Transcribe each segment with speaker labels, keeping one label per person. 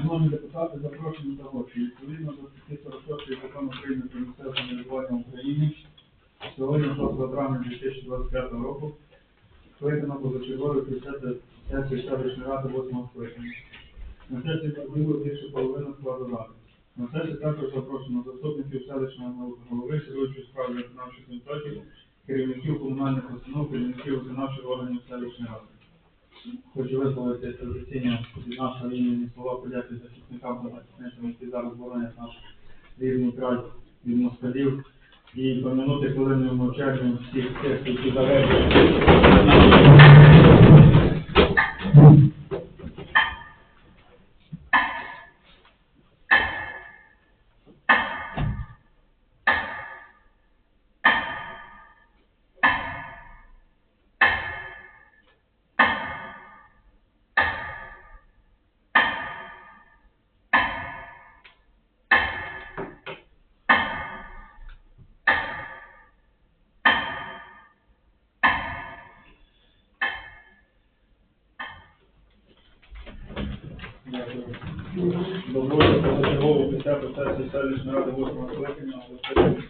Speaker 1: Шановні депутати, запрошені до гості. Відповідно до статті 46 закону України про місцеве самоврядування в Україні, сьогодні 6 травня 2025 року скликано позачергове 50 сесію селищної ради 8 скликання. На сесії прибуло більше половини складу ради. На сесії також запрошено заступників селищного голови, керуючих справ виконавчих комітетів, керівників комунальних установ, керівників виконавчих органів селищної ради. Хочу висловити традиційне від нашого імені слова подяки захисникам та захисницям, які зараз боронять наш рідний край від москалів. І поминути хвилиною мовчання всіх тих, які залежать. Дозвольте позачергову п'яту сесію селищної ради 8 скликання оголосити.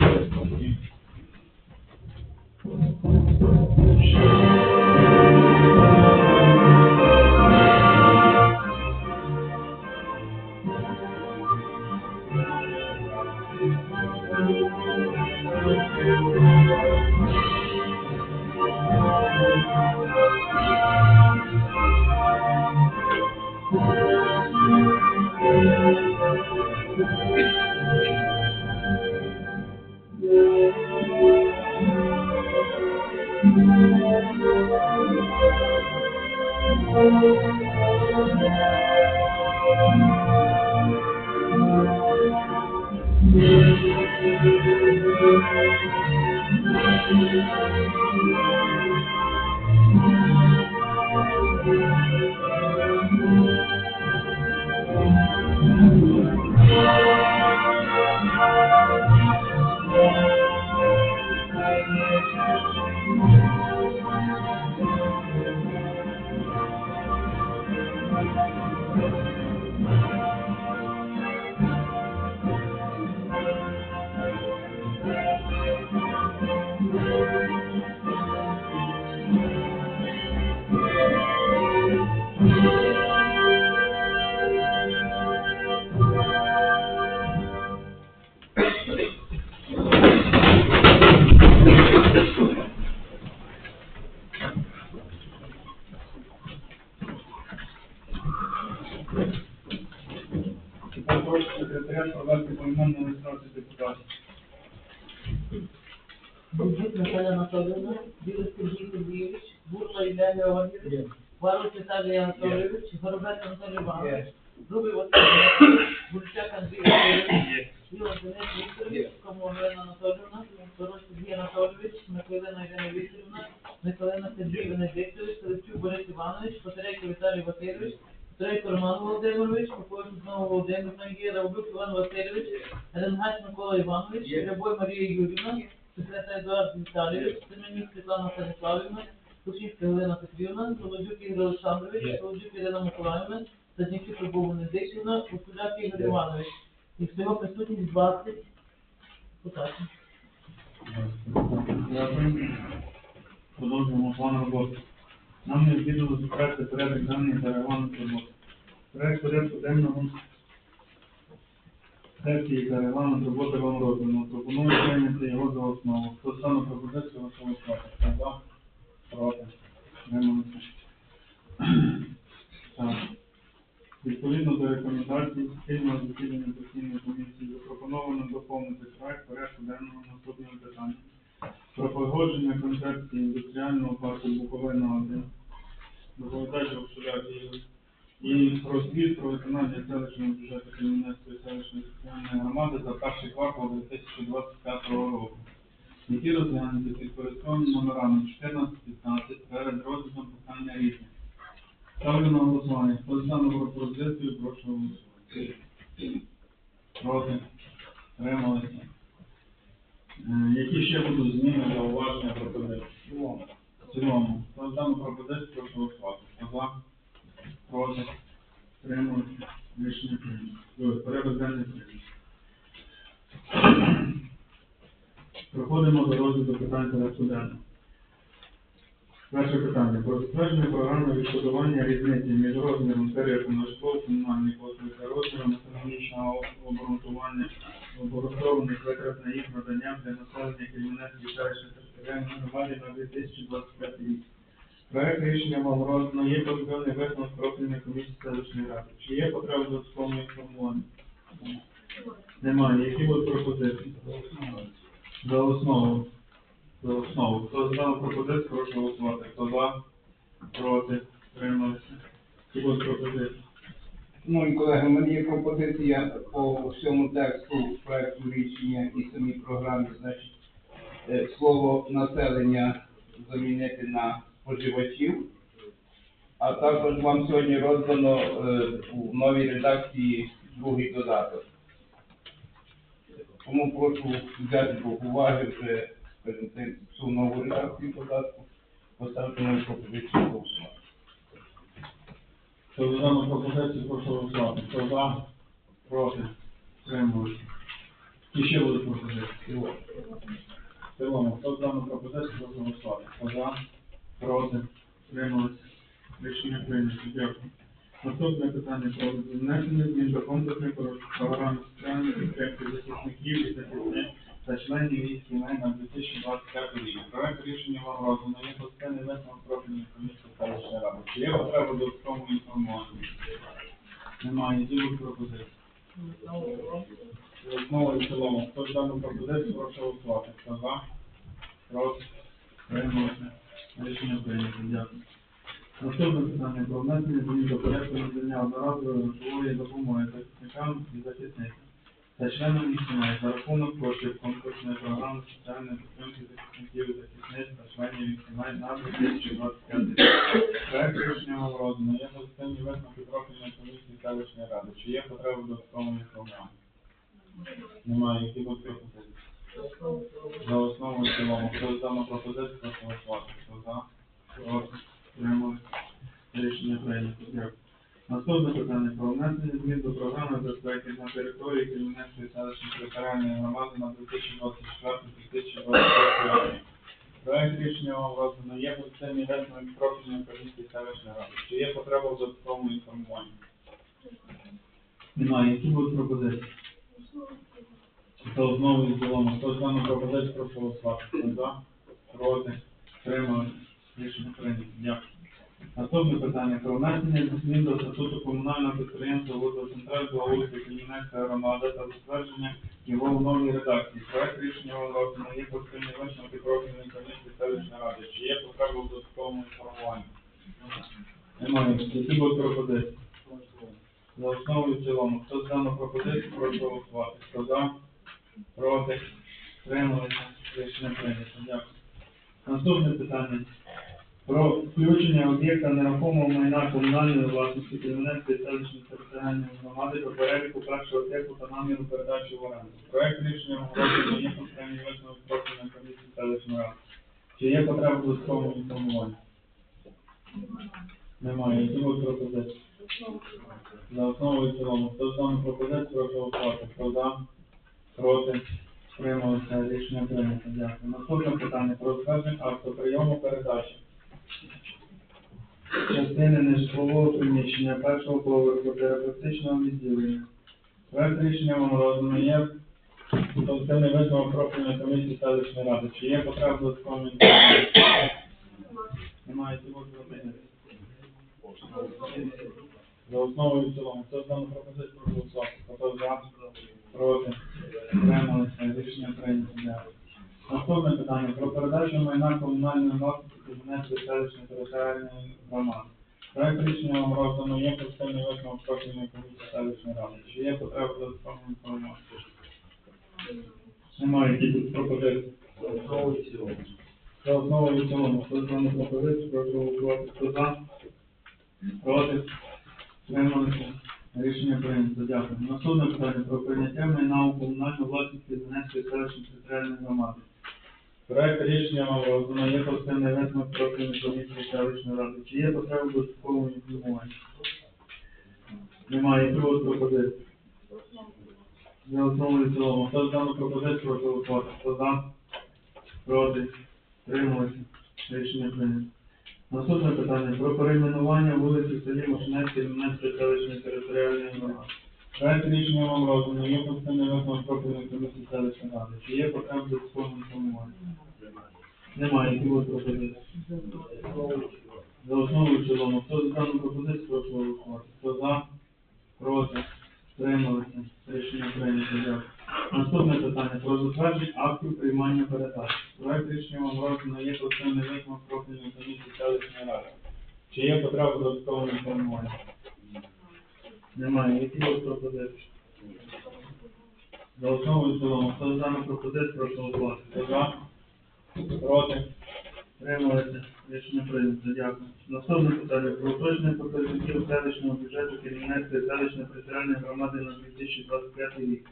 Speaker 2: Бурдюк Наталя Анатольевна, Білий Сергій Сергійович, Бурла Ілля Леонідович, Варус Віталій Анатолійович, Горобець Анатолій Іванович, Зубий Василь Дмитрович, Гульчак Андрій Васильович, Ігор Денис Вікторович, Комова Олена Анатолійовна, Сорос Сергій Анатолійович, Миколина Ірина Вікторівна, Миколина Сергій Венедиктович, Селевчук Борис Іванович, Потерейко Віталій Васильович, Потерейко Роман Володимирович, Попов Знову Володимир Є, Равлюк Іван Васильович, Ренгач Микола Іванович, Рябой Марія Юрівна, секретар Едуард Віталійович, Семенюк Світлана Станіславівна, Кушівська Галина Петрівна, Солодюк Ігор Олександрович, Солодюк Ірина Миколаївна, Саднівчук Любов Венедиктівна, Ускуляк Ігор Іванович. І всього присутність 20 депутатів.
Speaker 1: Дякую. Продовжуємо план роботи. Нам необхідно затвердити порядок денний та регламент роботи. Проект порядку денного сесії та регламент роботи вам роздано. Пропоную прийняти його за основу. Хто саме пропозицію склада? Хто за? Проти? Немає. Так. Відповідно до рекомендацій спільного засідання постійної комісії запропоновано доповнити проект порядку денного наступним питанням. Про погодження концепції індустріального парку Буковина 1, доповідач Ігор, і про звіт про виконання селищного бюджету Кам'янецької селищної територіальної громади за перший квартал 2025 року, які розглянуті під користуванням номерами 14-15 перед розглядом питання різних. Ставлю на голосування. Хто за пропозицію, прошу голосувати. Проти? Трималися. Е, Які ще будуть зміни, зауваження, пропозиції? В цілому. Хто за пропозицію, прошу голосувати. Проти? Трималися. Рішення прийнято. Порядок денний прийнято. Проходимо до розгляду питань порядку денного. Перше питання. Про затвердження програми відшкодування різниці між розміром тарифу на житлово-комунальні послуги та розміром економічного обґрунтування обґрунтованих витрат на їх надання для населення Кельменецької селищної територіальної громади на 2025 рік. Проект рішення роздано є позитивний висновок профільної комісії селищної ради. Чи є потреба в додатковому інформуванні? Немає. Які будуть пропозиції? За основу. За основу. Хто за пропозицію, прошу голосувати. Хто за? Проти? Трималися? Які будуть пропозиції?
Speaker 3: Шановні колеги, у мене є пропозиція по всьому тексту проекту рішення і самій програмі, значить, е, слово населення замінити на споживачів. А також вам сьогодні роздано е, у новій редакції другий додаток. Тому прошу взяти до уваги вже цю нову редакцію додатку, поставити мою пропозицію голосувати.
Speaker 1: За дану пропозицію, прошу голосувати. Хто за? Проти? Трималися? І ще будуть пропозиції. В цілому, хто дану пропозицію, прошу голосувати. Хто за? Проти? Трималися? Рішення прийнято. Дякую. Наступне питання про внесення змін до комплексної програми соціальної підтримки захисників і захисниць та членів їх сімей на 2025 рік. Проект рішення вам роздано є постійний висновок профільної комісії селищної ради. Чи є потреба додатковому інформації? Немає. Будуть пропозиції? За і цілому. Хто за дану пропозицію, прошу голосувати. Хто за? Проти? Трималися? Рішення прийнято. Дякую. Наступне питання про внесення змін до порядку надання одноразової грошової допомоги захисникам і захисницям та членам їх сімей за рахунок коштів комплексної програми соціальної підтримки захисників і захисниць та членів їх сімей на 2025 рік. Проект рішення вам роздано. Є позитивні висновки профільної комісії селищної ради. Чи є потреба додатковому інформуванні? Немає. Які будуть пропозиції? За основу і цілому. Хто дану пропозицію, прошу голосувати. За? Проти? Рішення прийнято. Наступне питання про внесення змін до програми безпеки на території Кремінецької селищної територіальної громади на 2024-2025 роки. Проект рішення вам роздано є позитивні висновки профільної комісії селищної ради. Чи є потреба в додатковому інформуванні? Немає. Які будуть пропозиції? Хто знову і в цілому? Хто за дану пропозицію, прошу голосувати. Хто за? Проти? Тримали? Рішення прийнято. Дякую. Наступне питання про внесення змін до статуту комунального підприємства «Водоцентраль» до вулиці Кремінецька громада та затвердження його в новій редакції. Проект рішення роздано є постійні висновки профільної комісії селищної ради. Чи є потреба в додатковому інформуванні? Немає. Які будуть пропозиції? За основу і в цілому. Хто за дану пропозицію, прошу голосувати. Хто за? Проти? Трималися? Рішення прийнято. Дякую. Наступне питання. Про включення об'єкта нерухомого майна комунальної власності Кременецької селищної територіальної громади до переліку першого типу та наміру передачі в оренду. Проект рішення оголошено є постійні висновок профільної комісії селищної ради. Чи є потреба в додатковому інформуванні? Немає. Які будуть пропозиції? За основу і цілому. Хто за дану пропозицію, прошу голосувати. Хто за? Проти? Трималися. Рішення прийнято. Дякую. Наступне питання про затвердження акту прийому передачі частини нежитлового приміщення першого поверху терапевтичного відділення. Проект рішення вам роздано є позитивний висновок профільної комісії селищної ради. Чи є потреба інформації? Немає. За основу і в цілому. Хто за дану пропозицію прошу голосувати? Хто за? Проти? Трималися. Рішення прийнято. Дякую. Наступне питання про передачу майна комунальної власності Кабінетської селищної територіальної громади. Проект рішення вам роздано є постійний висновок профільної комісії селищної ради. Чи є потреба в додатковому інформації? Немає які тут пропозиції. За основу і в цілому. Хто за дану пропозицію, прошу голосувати. Хто за? Проти? Трималися? Рішення прийнято. Дякую. Наступне питання про прийняття майна у комунальну власність Кабінетської селищної територіальної громади. Проект рішення вам роздано є постійний висновок профільної комісії селищної ради. Чи є потреба в додатковому інформуванні? Немає. Будуть пропозиції? За основу і цілому. Хто за дану пропозицію, прошу голосувати. Хто за? Проти? Трималися. Рішення прийнято. Наступне питання про перейменування вулиці в селі Машинецькій Лімнецької селищної територіальної громади. Проект рішення вам роздано, є постійний висновок профільної комісії селищної ради. Чи є потреба до спільного інформування? Немає, які будуть пропозиції? За основу і в цілому. Хто за дану пропозицію, прошу голосувати. Хто за? Проти? Трималися. Рішення прийнято. Дякую. Наступне питання про затвердження актів приймання передач. Проект рішення вам роздано є постійний висновок профільної комісії селищної ради. Чи є потреба в додатковому інформуванні? Немає. Які будуть пропозиції? За основу і в цілому. Хто за дану пропозицію, прошу голосувати. Проти? Трималися. Рішення прийнято. Дякую. Наступне питання. Про уточнення показників селищного бюджету Кремінецької селищної територіальної громади на 2025 рік.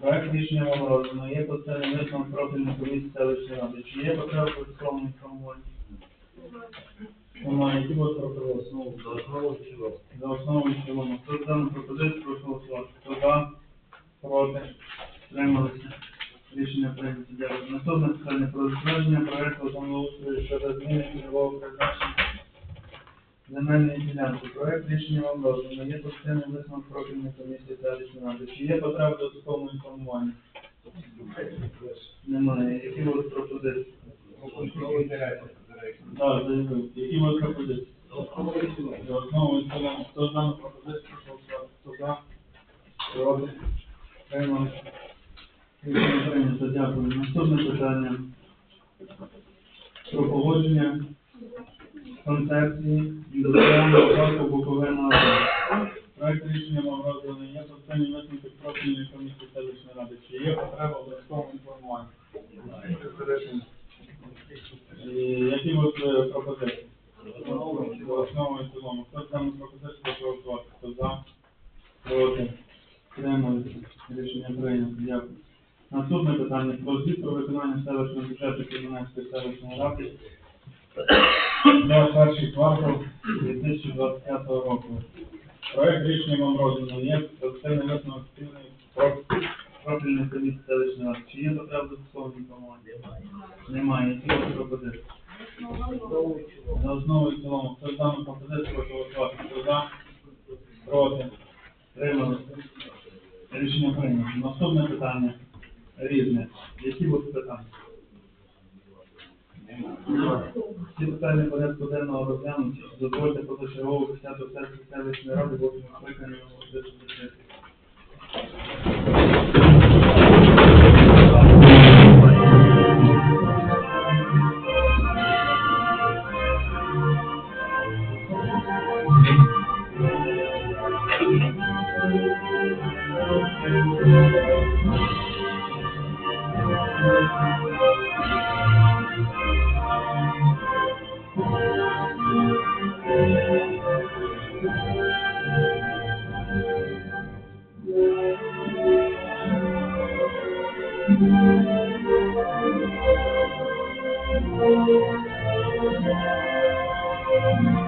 Speaker 1: Проект рішення вам роздано. Є постійний висновок профільної комісії селищної ради. Чи є потреба в додатковому? Немає. Які будуть пропозиції?
Speaker 4: За основу і в цілому.
Speaker 1: За основу і цілому. Хто за дану пропозицію, прошу голосувати. Хто за? Проти? Трималися. Рішення прийнято. Дякую. Наступне питання про затвердження проекту землеустрою щодо зміни цільового призначення земельної ділянки. Проект рішення вам роздано. Є постійний висновок профільної комісії селищної ради. Чи є потреба в додатковому інформуванні? Немає. Які пропозиції?
Speaker 3: До речі.
Speaker 1: Так, заявив. Які будуть пропозиції?
Speaker 4: За цілому.
Speaker 1: Хто за дану пропозицію. Хто за? Проти? Трималися. Прийнято. Дякую. Наступне питання. Про погодження концепції індустріального парку Буковина. Проект рішення вам розданий. Є постійні висновки профільної комісії селищної ради. Чи є потреба в додатковому інформуванні? І які будуть е, пропозиції? За і цілому. Хто за пропозицію, прошу голосувати. Хто за? Проти? Тримується. Рішення прийнято. Дякую. Наступне питання. Про звіт про виконання селищного бюджету Кремінецької селищної ради за перший квартал 2025 року. Проект рішення вам роздано. Є позитивний висновок спільної про- профільної комісії селищної ради. Чи є потреба додаткового інформування? Немає. Які пропозиції? За основу і цілому. Хто за дану пропозицію, прошу голосувати. Хто за? Проти? Трималися? Рішення прийнято. Наступне питання. Різне. Які будуть питання? Всі питання порядку денного розглянуті. Дозвольте позачергову 10 сесію селищної ради, бо ми скликані у 10 сесії.
Speaker 5: Thank you.